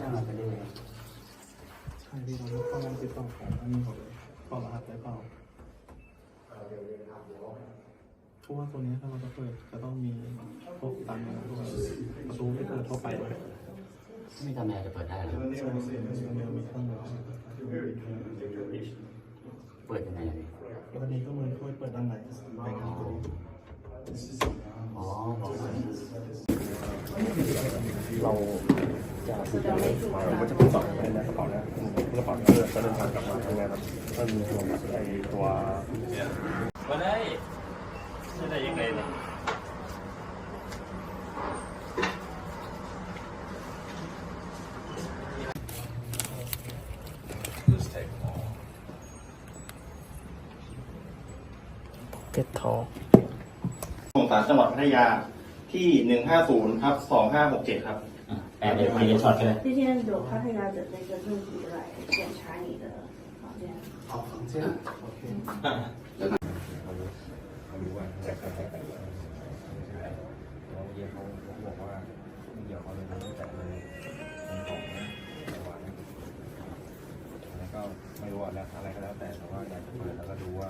ช่างมันไปเรื่อยใช่พี่เราต้องการติดต่อของอันนี้หมดเลยเปล่ารหัสได้เปล่าเพราะว่าตัวนี้ถ้าเราจะเปิดจะต้องมีพวกตันด้วยประตูไม่เปิดเข้าไปเลยไม่ทำอะไรจะเปิดได้หรอใช่มันเดียวมีเครื่องมือเปิดยังไงอะพี่แล้วก็นี้ก็มือช่วยเปิดด้านในไปครับตัวนี้อ๋อบอกว่าเรา จะถูกยังไงมาเราก็จะเป็นสอบในกระเป๋านะกระเป๋าเพื่อจะเดินทางกลับมาทำงานครับก็มีตัวไอตัวมาได้ไม่ได้ยังไงเนี่ยเก็ตทอส่งสารจังหวัดพัทยาที่ 150ทับ2567 ครับ อ่ะแปลเป็นพยช็อตก็ได้ 那天有帕特亚的那个政府来检查你的房间。 เอาของเช่นโอเค เขารู้ว่าจะใครใครกันแล้วเยี่ยเขาบอกว่าเดี๋ยวเขาเลยรู้จักเลยเป็นของจังหวัดแล้วก็ไม่รู้อะไรอะไรก็แล้วแต่แต่ว่าอยากจะเปิดแล้วก็ดูว่า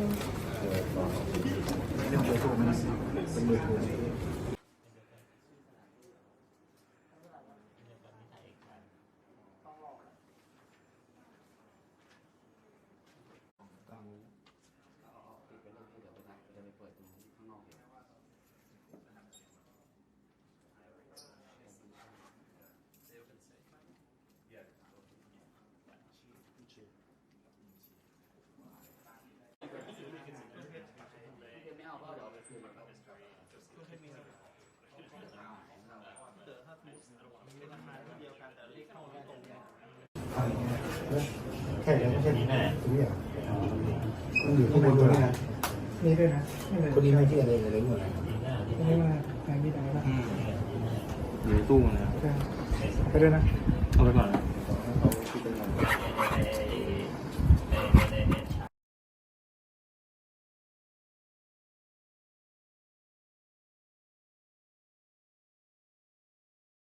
Thank you. แค่ยังไม่ใช่แน่ทุกอย่างมันอยู่ข้างบนด้วยนะนี่ด้วยนะคนนี้ไม่ที่อะไรเลยหมดไม่ว่าใครไม่ได้ละอยู่ตู้นะครับไปด้วยนะ เอาไปก่อนนะ